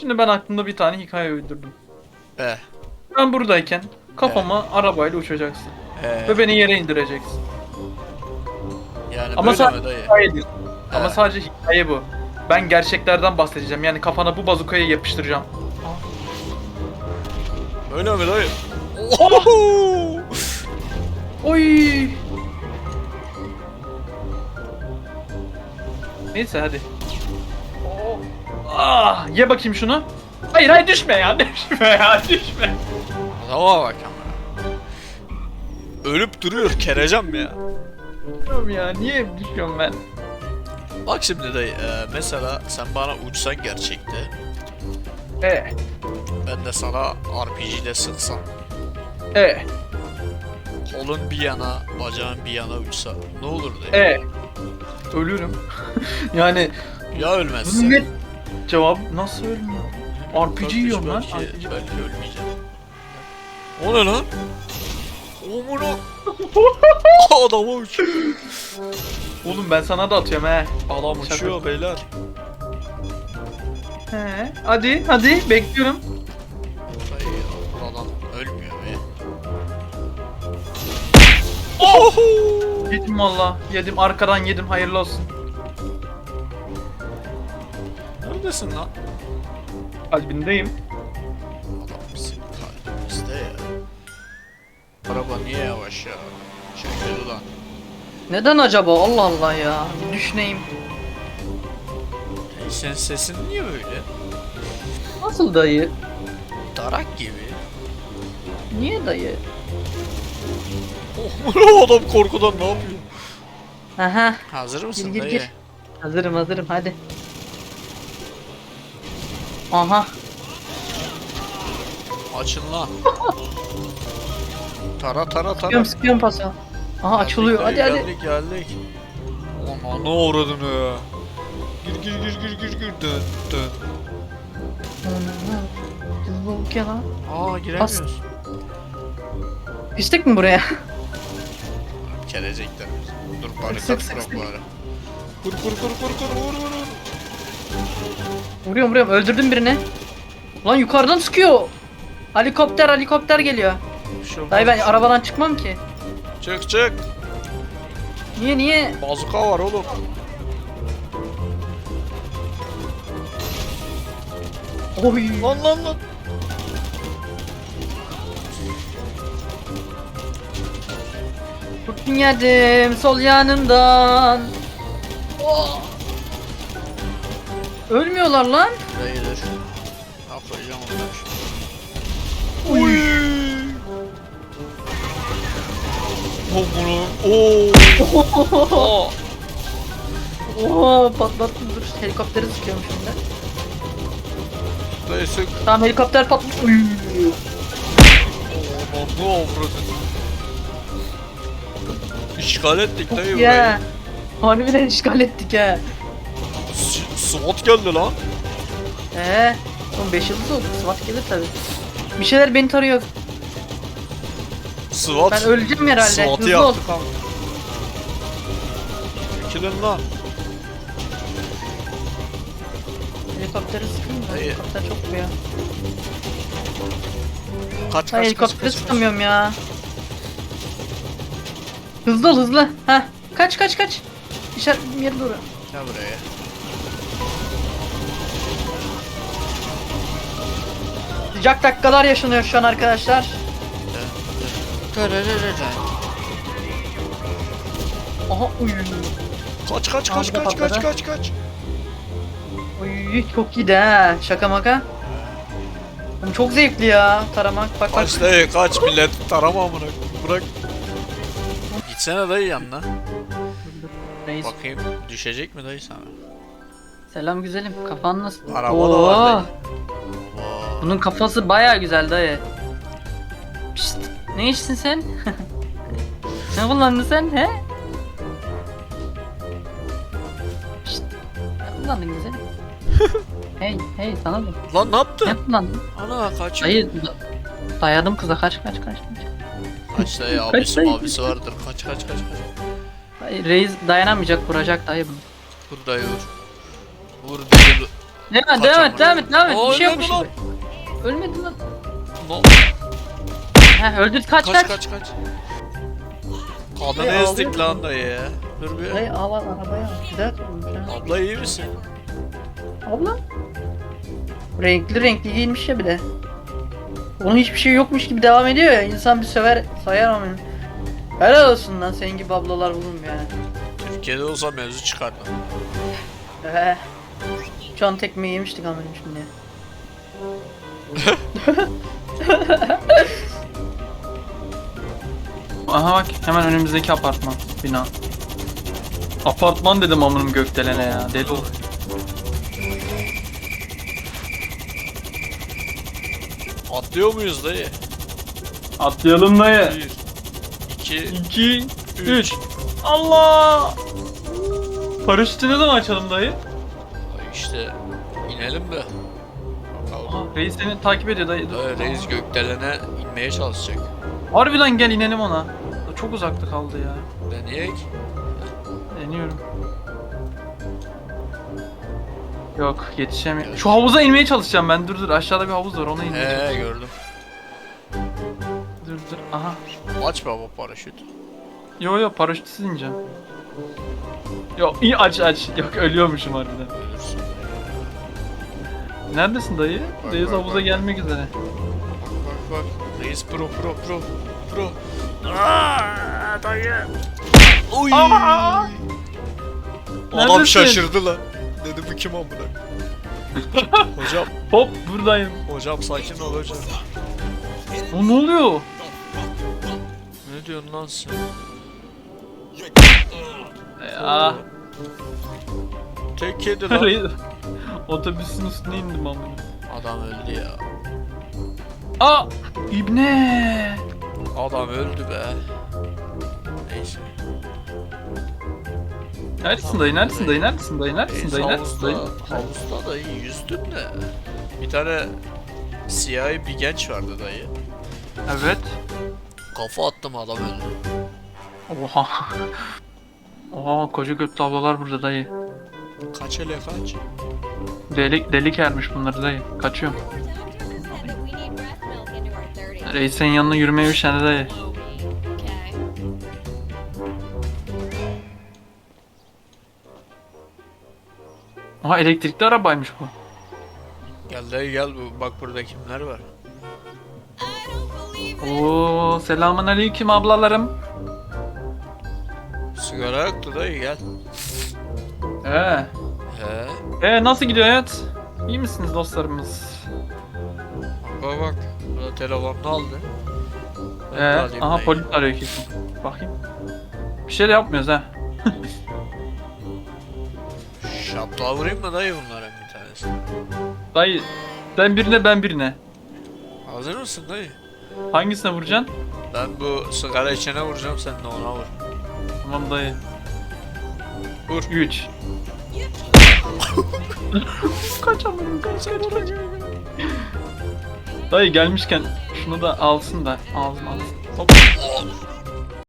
Şimdi ben aklımda bir tane hikaye uydurdum. Eh. Ben buradayken kafama arabayla uçacaksın. Eh. Ve beni yere indireceksin. Yani Ama böyle sadece mi dayı? hikayedir. Ama He. sadece hikaye bu. Ben gerçeklerden bahsedeceğim. Yani kafana bu bazukayı yapıştıracağım. Öyle mi dayı? Oho! Oy! Neyse hadi. Ah, ye bakayım şunu. Hayır hayır düşme ya düşme ya düşme. Adama bak ama. Ölüp duruyor kereceğim ya. Bilmiyorum ya niye düşüyorum ben? Bak şimdi dayı e, mesela sen bana uçsan gerçekte E ben de sana RPG ile sıksam e kolun bir yana bacağın bir yana uçsa ne olur dayı? e. Ölürüm. yani Ya ölmezsen? ne cevap nasıl ölmüyor? RPG yiyorum lan. belki, RPG. belki ölmeyeceğim. O ne lan? Omuna. Adama uçuyor. Oğlum ben sana da atıyorum he. Adam uçuyor beyler. He. Hadi hadi bekliyorum. Dayı buradan ölmüyor be. Oho! Yedim valla. Yedim arkadan yedim hayırlı olsun. Neredesin lan? Kalbindeyim. Adam bizim kalbimizde ya. Araba niye yavaş ya? Çekil ulan. Neden acaba? Allah Allah ya. Bir düşüneyim. Hey, senin sesin niye böyle? Nasıl dayı? Darak gibi. Niye dayı? Oh, adam korkudan ne yapıyor? Aha. Hazır mısın Gir, gir, dayı? gir. Hazırım hazırım hadi. Aha. Açın lan. tara tara tara. Sıkıyorum sıkıyorum pası. Aha açılıyor. Hadi hadi. Geldik geldik. Ona ne uğradın ya? Gir gir gir gir gir gir dön dön. Hızlı ol ya lan. Aa giremiyoruz. Pislik mi buraya? Kelecekler bizi. Dur kurak sık. bari. Kur kur kur kur kur vur vur vur. Vuruyorum vuruyorum. Öldürdüm birini. Lan yukarıdan sıkıyor. Helikopter helikopter geliyor. Bir şey Dayı ben arabadan çıkmam ki. Çık çık. Niye niye? Bazuka var oğlum. Oy. Lan lan lan. Kurtun yedim sol yanımdan. Oh. Ölmüyorlar lan. Dayı dur. Ne yapacağım ondan şimdi? Uy. Oh bunu. Oo. Oo patlattım dur helikopteri sıkıyorum şimdi. Dayı sık. Tamam helikopter patladı. Uy. Ne avradın. İşgal ettik dayı burayı. Ya. Harbiden işgal ettik ha. Geldi lan. Ee, son 5 yıldız oldu. SWAT gelir tabi. Bir şeyler beni tarıyor. SWAT. Ben öleceğim herhalde. SWAT'ı Hızlı yaptık ama. Çekilin lan. Helikopteri sıkayım da. Hayır. Helikopter çok vuruyor. Kaç kaç Ben kaç helikopteri kaç. kaç. sıkamıyorum ya. Hızlı ol hızlı. Heh. Kaç kaç kaç. İşaretlediğim yere doğru. Gel buraya. Sıcak dakikalar yaşanıyor şu an arkadaşlar. Aha uy. Kaç kaç kaç bu da kaç kaç patladı. kaç kaç. Uy çok iyi de ha. Şaka maka. Oğlum çok zevkli ya taramak. Bak bak. Kaç dayı kaç millet tarama amına bırak. Gitsene dayı yanına. Reis. Bakayım düşecek mi dayı sana? Selam güzelim. Kafan nasıl? Araba da var. Oo. Bunun kafası baya güzel dayı. Pişt. Ne içtin sen? ne kullandın sen he? Pişt. Ne kullandın güzelim? hey hey sana da. Lan ne yaptın? Ne kullandın? Ana kaç. Dayı da- dayadım kıza kaç kaç kaç. kaç. Kaç dayı Kaç abisi dayı? vardır. Kaç kaç kaç kaç. Dayı, reis dayanamayacak vuracak dayı bunu. Vur dayı vur. Vur dayı. Devam et, devam et, devam et, devam et. Bir şey lan. gibi. Ölmedin lan. No. Heh öldür kaç Kaç kaç. kaç kaç. Kadını Dayı ezdik lan dayı ya. Dur bir. Dayı al al arabaya ha. Abla iyi misin? Abla. Renkli renkli giyinmiş ya bir de. Onun hiçbir şey yokmuş gibi devam ediyor ya. İnsan bir söver sayar ama. Helal olsun lan senin gibi ablalar bulunmuyor yani. Türkiye'de olsa mevzu çıkardı. Eee. Şu an tekmeyi yemiştik ama şimdi. Aha bak hemen önümüzdeki apartman bina. Apartman dedim amınım gökdelene ya. Deli ol. Atlıyor muyuz dayı? Atlayalım dayı. 1 2 2 3 Allah! Paraşütü ne zaman açalım dayı? işte inelim be. Aha, reis seni takip ediyor dayı. Dur. Dayı reis gökdelene inmeye çalışacak. Harbiden gel inelim ona. Çok uzakta kaldı ya. Deneyek. Deniyorum. Yok yetişemiyorum. Şu havuza inmeye çalışacağım ben. Dur dur aşağıda bir havuz var ona inmeye He çalışacağım. gördüm. Dur dur. Aha. Aç baba paraşüt. Yo yo paraşütsüz ineceğim. Yo iyi aç aç. Yok ölüyormuşum harbiden. Ölürsün. Neredesin dayı? Bak, Dayı bak, havuza bak. gelmek üzere. Bak bak. Reis pro pro pro. Pro. Aa, dayı. Oy. Aa! Adam Neredesin? şaşırdı lan. Dedi bu kim amına? hocam, Hop buradayım. hocam sakin ol hocam. O ne oluyor? Ne diyorsun lan sen? Ya. Tek kedi lan. Reis- Otobüsün üstüne indim amına. Adam öldü ya. Aa! İbne! Adam öldü be. Neyse. Neredesin dayı? Neredesin dayı? Neredesin dayı? Neredesin dayı? Neredesin dayı? havuzda dayı yüzdüm de. Bir tane siyahi bir genç vardı dayı. Evet. Kafa attım adam öldü. Oha. Oha koca götlü ablalar burada dayı. Kaç hele kaç? Delik delik ermiş bunlar dayı. Kaçıyorum. Doctor said that we need breast milk into our 30s. Reis senin yanına yürümeye üşendi dayı. Oha elektrikli arabaymış bu. Gel dayı gel bak burada kimler var. Oo selamun aleyküm ablalarım. Sigara yoktu dayı gel. He. Ee nasıl gidiyor hayat? İyi misiniz dostlarımız? Bak bak. Burada telefonunu aldı. Ben Ee, alayım aha dayı. polis arıyor kesin. Bakayım. Bir şey de yapmıyoruz ha. Şaplığa vurayım mı dayı bunların bir tanesi? Dayı ben birine ben birine. Hazır mısın dayı? Hangisine vuracaksın? Ben bu sigara içene vuracağım sen de ona vur. Tamam dayı. Vur. 3 Kaçamıyorum kaç kaç kaç. Dayı gelmişken şunu da alsın da alsın alsın. Hop.